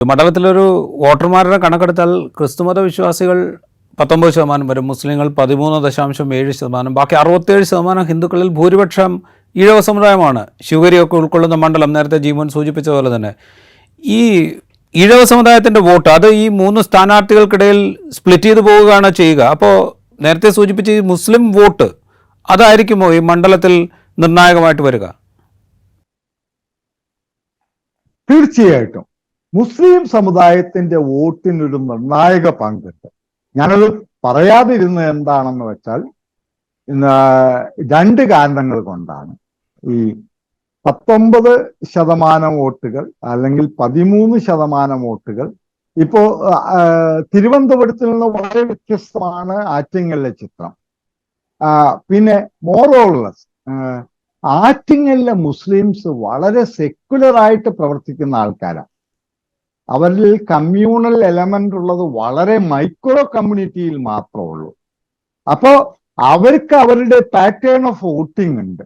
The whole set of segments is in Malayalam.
മണ്ഡലത്തിലൊരു വോട്ടർമാരുടെ കണക്കെടുത്താൽ ക്രിസ്തുമത വിശ്വാസികൾ പത്തൊമ്പത് ശതമാനം വരും മുസ്ലിങ്ങൾ പതിമൂന്ന് ദശാംശം ഏഴ് ശതമാനം ബാക്കി അറുപത്തേഴ് ശതമാനം ഹിന്ദുക്കളിൽ ഭൂരിപക്ഷം ഈഴവ സമുദായമാണ്. ശിവഗിരിയൊക്കെ ഉൾക്കൊള്ളുന്ന മണ്ഡലം നേരത്തെ ജീവൻ സൂചിപ്പിച്ച പോലെ തന്നെ. ഈ ഈഴവ സമുദായത്തിന്റെ വോട്ട് അത് ഈ മൂന്ന് സ്ഥാനാർത്ഥികൾക്കിടയിൽ സ്പ്ലിറ്റ് ചെയ്തു പോവുകയാണ് ചെയ്യുക. അപ്പോൾ നേരത്തെ സൂചിപ്പിച്ച ഈ മുസ്ലിം വോട്ട് അതായിരിക്കുമോ ഈ മണ്ഡലത്തിൽ നിർണായകമായിട്ട് വരിക? തീർച്ചയായിട്ടും. മുസ്ലിം സമുദായത്തിന്റെ വോട്ടിനൊരു നിർണായക പങ്കുണ്ട് ഞാനത് പറയാതിരുന്നത് എന്താണെന്ന് വെച്ചാൽ രണ്ട് കാരണങ്ങൾ കൊണ്ടാണ്. ഈ പത്തൊമ്പത് ശതമാനം വോട്ടുകൾ അല്ലെങ്കിൽ പതിമൂന്ന് ശതമാനം വോട്ടുകൾ ഇപ്പോ തിരുവനന്തപുരത്തിൽ നിന്ന് വളരെ വ്യത്യസ്തമാണ് ആറ്റിങ്ങലിലെ ചിത്രം. പിന്നെ മോറോളസ് ആറ്റിങ്ങലിലെ മുസ്ലിംസ് വളരെ സെക്യുലർ ആയിട്ട് പ്രവർത്തിക്കുന്ന ആൾക്കാരാണ് അവരിൽ കമ്മ്യൂണൽ എലമെന്റ് ഉള്ളത് വളരെ മൈക്രോ കമ്മ്യൂണിറ്റിയിൽ മാത്രമേ ഉള്ളൂ അപ്പോ അവർക്ക് അവരുടെ പാറ്റേൺ ഓഫ് വോട്ടിംഗ് ഉണ്ട്.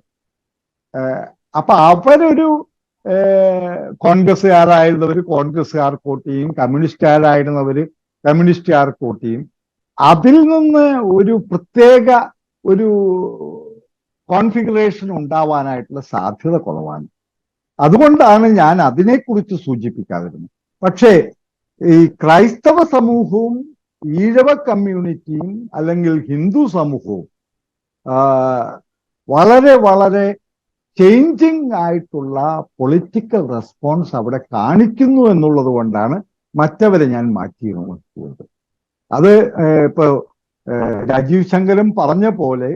അപ്പൊ അവരൊരു കോൺഗ്രസ്സുകാരായിരുന്നവർ കോൺഗ്രസ്സുകാർക്ക് വോട്ട് ചെയ്യും കമ്മ്യൂണിസ്റ്റുകാരായിരുന്നവർ കമ്മ്യൂണിസ്റ്റുകാർക്ക് വോട്ട് ചെയ്യും അതിൽ നിന്ന് ഒരു പ്രത്യേക ഒരു കോൺഫിഗറേഷൻ ഉണ്ടാവാനായിട്ടുള്ള സാധ്യത കുറവാണ്. അതുകൊണ്ടാണ് ഞാൻ അതിനെക്കുറിച്ച് സൂചിപ്പിക്കാതിരുന്നത്. പക്ഷേ ഈ ക്രൈസ്തവ സമൂഹവും ഈഴവ കമ്മ്യൂണിറ്റിയും അല്ലെങ്കിൽ ഹിന്ദു സമൂഹവും വളരെ വളരെ ചേഞ്ചിങ് ആയിട്ടുള്ള പൊളിറ്റിക്കൽ റെസ്പോൺസ് അവിടെ കാണിക്കുന്നു എന്നുള്ളത് കൊണ്ടാണ് മറ്റവരെ ഞാൻ മാറ്റി നിർത്തിയത്. അത് ഇപ്പോൾ രാജീവ് ശങ്കരും പറഞ്ഞ പോലെ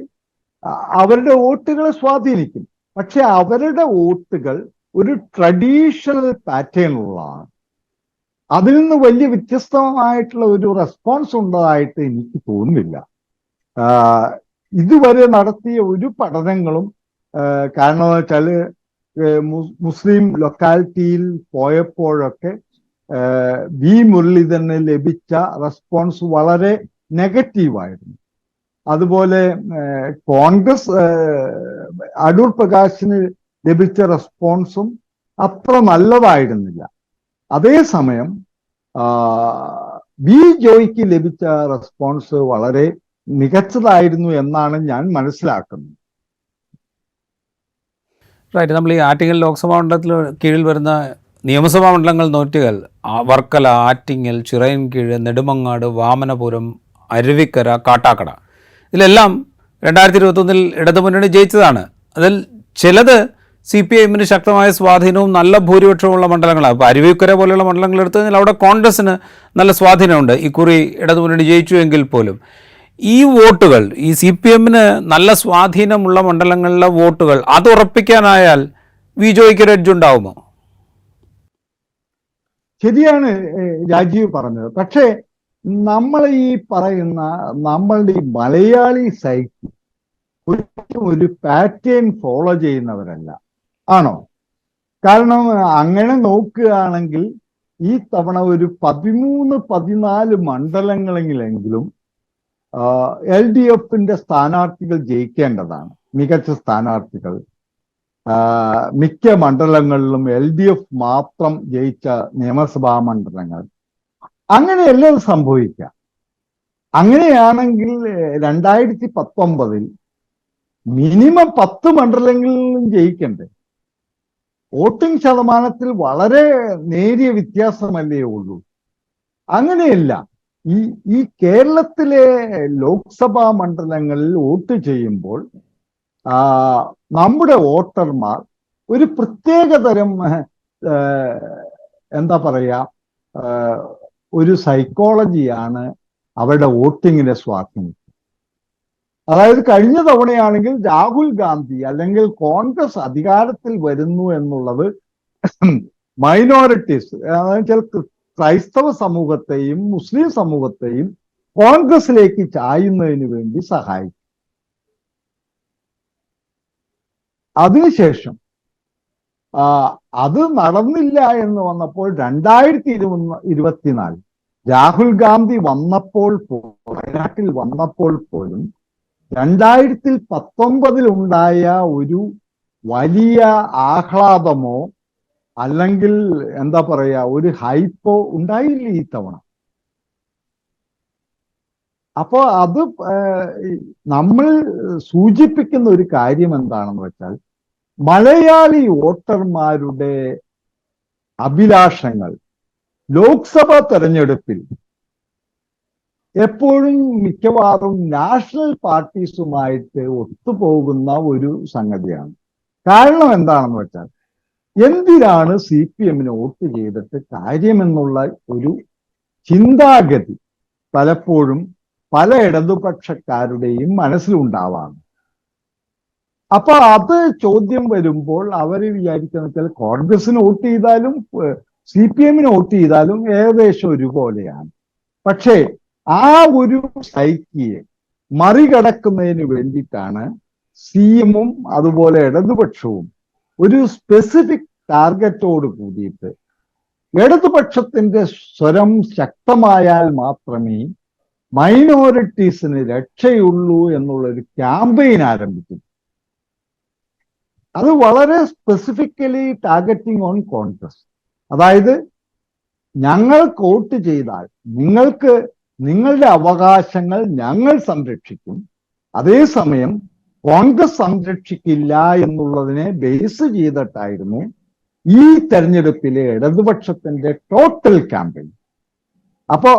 അവരുടെ വോട്ടുകളെ സ്വാധീനിക്കും. പക്ഷെ അവരുടെ വോട്ടുകൾ ഒരു ട്രഡീഷണൽ പാറ്റേണിലുള്ളതാണ് അതിൽ നിന്ന് വലിയ വ്യത്യസ്തമായിട്ടുള്ള ഒരു റെസ്പോൺസ് ഉള്ളതായിട്ട് എനിക്ക് തോന്നുന്നില്ല. ഇതുവരെ നടത്തിയ ഒരു പഠനങ്ങളും കാരണം വെച്ചാൽ മുസ്ലിം ലൊക്കാലിറ്റിയിൽ പോയപ്പോഴൊക്കെ വി മുരളീധരന് ലഭിച്ച റെസ്പോൺസ് വളരെ നെഗറ്റീവായിരുന്നു അതുപോലെ കോൺഗ്രസ് അടൂർ പ്രകാശിന് ലഭിച്ച റെസ്പോൺസും അത്ര നല്ലതായിരുന്നില്ല. അതേസമയം വി ജോയ്ക്ക് ലഭിച്ച റെസ്പോൺസ് വളരെ മികച്ചതായിരുന്നു എന്നാണ് ഞാൻ മനസ്സിലാക്കുന്നത്. റൈറ്റ്. നമ്മൾ ഈ ആറ്റിങ്ങൽ ലോക്സഭാ മണ്ഡലത്തിൽ കീഴിൽ വരുന്ന നിയമസഭാ മണ്ഡലങ്ങൾ നോറ്റിയാൽ ആ വർക്കല ആറ്റിങ്ങൽ ചിറയൻകീഴ് നെടുമങ്ങാട് വാമനപുരം അരുവിക്കര കാട്ടാക്കട. ഇതിലെല്ലാം രണ്ടായിരത്തി ഇരുപത്തൊന്നിൽ ഇടതുമുന്നണി ജയിച്ചതാണ്. അതിൽ ചിലത് സി പി ഐഎമ്മിന് ശക്തമായ സ്വാധീനവും നല്ല ഭൂരിപക്ഷമുള്ള മണ്ഡലങ്ങളാണ് ഇപ്പോൾ അരുവിക്കര പോലെയുള്ള മണ്ഡലങ്ങൾ എടുത്തു കഴിഞ്ഞാൽ അവിടെ കോൺഗ്രസിന് നല്ല സ്വാധീനമുണ്ട്. ഇക്കുറി ഇടതുമുന്നണി ജയിച്ചു എങ്കിൽ പോലും. ഈ വോട്ടുകൾ ഈ സി പി എമ്മിന് നല്ല സ്വാധീനമുള്ള മണ്ഡലങ്ങളിലെ വോട്ടുകൾ അത് ഉറപ്പിക്കാനായാൽ വി ജോയ്ക്ക് ഒരു എഡ്ജ് ഉണ്ടാവുമോ? ശരിയാണ് രാജീവ് പറഞ്ഞത്. പക്ഷേ നമ്മൾ ഈ പറയുന്ന നമ്മളുടെ ഈ മലയാളി സൈക്കിൾ ഒരു പാറ്റേൺ ഫോളോ ചെയ്യുന്നവരല്ല. ആണോ? കാരണം അങ്ങനെ നോക്കുകയാണെങ്കിൽ ഈ തവണ ഒരു പതിമൂന്ന് പതിനാല് മണ്ഡലങ്ങളെങ്കിലെങ്കിലും എൽ ഡി എഫിന്റെ സ്ഥാനാർത്ഥികൾ ജയിക്കേണ്ടതാണ്. മികച്ച സ്ഥാനാർത്ഥികൾ. മിക്ക മണ്ഡലങ്ങളിലും എൽ ഡി എഫ് മാത്രം ജയിച്ച നിയമസഭാ മണ്ഡലങ്ങൾ. അങ്ങനെയല്ല സംഭവിക്കുക. അങ്ങനെയാണെങ്കിൽ രണ്ടായിരത്തി പത്തൊമ്പതിൽ മിനിമം പത്ത് മണ്ഡലങ്ങളിലും ജയിക്കണ്ടേ? വോട്ടിംഗ് ശതമാനത്തിൽ വളരെ നേരിയ വ്യത്യാസമല്ലേ ഉള്ളൂ. അങ്ങനെയല്ല ഈ ഈ കേരളത്തിലെ ലോക്സഭാ മണ്ഡലങ്ങളിൽ വോട്ട് ചെയ്യുമ്പോൾ നമ്മുടെ വോട്ടർമാർ ഒരു പ്രത്യേകതരം എന്താ പറയാ ഏഹ്, ഒരു സൈക്കോളജിയാണ് അവരുടെ വോട്ടിങ്ങിനെ സ്വാധീനിക്കുന്നത്. അതായത് കഴിഞ്ഞ തവണയാണെങ്കിൽ രാഹുൽ ഗാന്ധി അല്ലെങ്കിൽ കോൺഗ്രസ് അധികാരത്തിൽ വരുന്നു എന്നുള്ളത് മൈനോറിറ്റീസ് വെച്ചാൽ ക്രൈസ്തവ സമൂഹത്തെയും മുസ്ലിം സമൂഹത്തെയും കോൺഗ്രസിലേക്ക് ചായുന്നതിന് വേണ്ടി സഹായിക്കും. അതിനുശേഷം അത് നടന്നില്ല എന്ന് വന്നപ്പോൾ രണ്ടായിരത്തി ഇരുപത്തി ഇരുപത്തിനാല് രാഹുൽ ഗാന്ധി വന്നപ്പോൾ വയനാട്ടിൽ വന്നപ്പോൾ പോലും രണ്ടായിരത്തി പത്തൊമ്പതിൽ ഉണ്ടായ ഒരു വലിയ ആഹ്ലാദമോ അല്ലെങ്കിൽ എന്താ പറയാ ഒരു ഹൈപ്പോ ഉണ്ടായില്ല ഈ തവണ. അപ്പോ അത് നമ്മൾ സൂചിപ്പിക്കുന്ന ഒരു കാര്യം എന്താണെന്ന് വെച്ചാൽ മലയാളി വോട്ടർമാരുടെ അഭിലാഷങ്ങൾ ലോക്സഭാ തെരഞ്ഞെടുപ്പിൽ എപ്പോഴും മിക്കവാറും നാഷണൽ പാർട്ടീസുമായിട്ട് ഒത്തുപോകുന്ന ഒരു സംഗതിയാണ്. കാരണം എന്താണെന്ന് വെച്ചാൽ എന്തിനാണ് സി പി എമ്മിന് വോട്ട് ചെയ്തിട്ട് കാര്യമെന്നുള്ള ഒരു ചിന്താഗതി പലപ്പോഴും പല ഇടതുപക്ഷക്കാരുടെയും മനസ്സിലുണ്ടാവാണ്. അപ്പൊ അത് ചോദ്യം വരുമ്പോൾ അവർ വിചാരിക്കുന്ന വെച്ചാൽ കോൺഗ്രസിന് വോട്ട് ചെയ്താലും സി പി എമ്മിന് വോട്ട് ചെയ്താലും ഏകദേശം ഒരുപോലെയാണ്. പക്ഷേ ആ ഒരു സൈക്കിയെ മറികടക്കുന്നതിന് വേണ്ടിയിട്ടാണ് സി എമ്മും അതുപോലെ ഇടതുപക്ഷവും ഒരു സ്പെസിഫിക് ടാർഗറ്റോട് കൂടിയിട്ട് ഇടതുപക്ഷത്തിന്റെ സ്വരം ശക്തമായാൽ മാത്രമേ മൈനോറിറ്റീസിന് രക്ഷയുള്ളൂ എന്നുള്ള ഒരു ക്യാമ്പയിൻ ആരംഭിക്കും. അത് വളരെ സ്പെസിഫിക്കലി ടാർഗറ്റിംഗ് ഓൺ കോൺഗ്രസ് അതായത് ഞങ്ങൾ വോട്ട് ചെയ്താൽ നിങ്ങൾക്ക് നിങ്ങളുടെ അവകാശങ്ങൾ ഞങ്ങൾ സംരക്ഷിക്കും. അതേസമയം കോൺഗ്രസ് സംരക്ഷിക്കില്ല എന്നുള്ളതിനെ ബേസ് ചെയ്തിട്ടായിരുന്നു ഈ തെരഞ്ഞെടുപ്പിലെ ഇടതുപക്ഷത്തിന്റെ ടോട്ടൽ ക്യാമ്പയിൻ അപ്പോ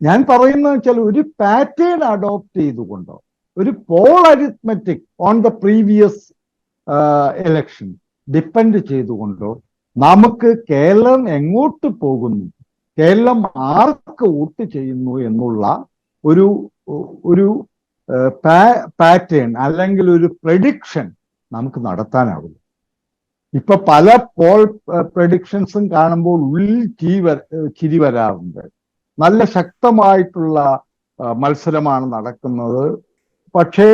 ഞാൻ പറയുന്നത് വെച്ചാൽ ഒരു പാറ്റേൺ അഡോപ്റ്റ് ചെയ്തുകൊണ്ടോ ഒരു poll arithmetic on the previous election depend ചെയ്തുകൊണ്ടോ നമുക്ക് കേരളം എങ്ങോട്ട് പോകുന്നു? കേരളം ആർക്ക് വോട്ട് ചെയ്യുന്നു എന്നുള്ള ഒരു ഒരു പാറ്റേൺ അല്ലെങ്കിൽ ഒരു പ്രഡിക്ഷൻ നമുക്ക് നടത്താനാവില്ല ഇപ്പൊ പല പോൾ പ്രഡിക്ഷൻസും കാണുമ്പോൾ ഉള്ളിൽ വര ചിരി വരാറുണ്ട്. നല്ല ശക്തമായിട്ടുള്ള മത്സരമാണ് നടക്കുന്നത്. പക്ഷേ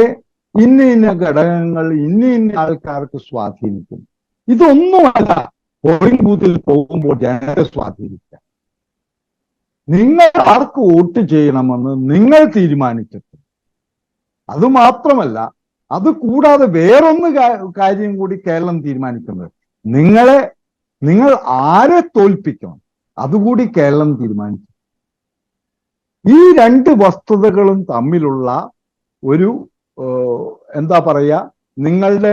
ഇന്ന ഇന്ന ഘടകങ്ങൾ ഇന്ന ഇന്ന ആൾക്കാർക്ക് സ്വാധീനിക്കും ഇതൊന്നുമല്ല പോളിംഗ് ബൂത്തിൽ പോകുമ്പോൾ ജനങ്ങളെ സ്വാധീനിക്കുക. നിങ്ങൾ ആർക്ക് വോട്ട് ചെയ്യണമെന്ന് നിങ്ങൾ തീരുമാനിച്ചിട്ട് അത് മാത്രമല്ല അത് കൂടാതെ വേറൊന്ന് കാര്യം കൂടി കേരളം തീരുമാനിക്കുന്നത്. നിങ്ങളെ നിങ്ങൾ ആരെ തോൽപ്പിക്കണം? അതുകൂടി കേരളം തീരുമാനിച്ചു ഈ രണ്ട് വസ്തുതകളും തമ്മിലുള്ള ഒരു എന്താ പറയുക നിങ്ങളുടെ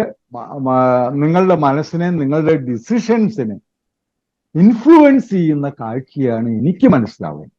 നിങ്ങളുടെ മനസ്സിനെ നിങ്ങളുടെ ഡിസിഷൻസിനെ ഇൻഫ്ലുവൻസ് ചെയ്യുന്ന കാഴ്ചയാണ് എനിക്ക് മനസ്സിലാവുന്നത്.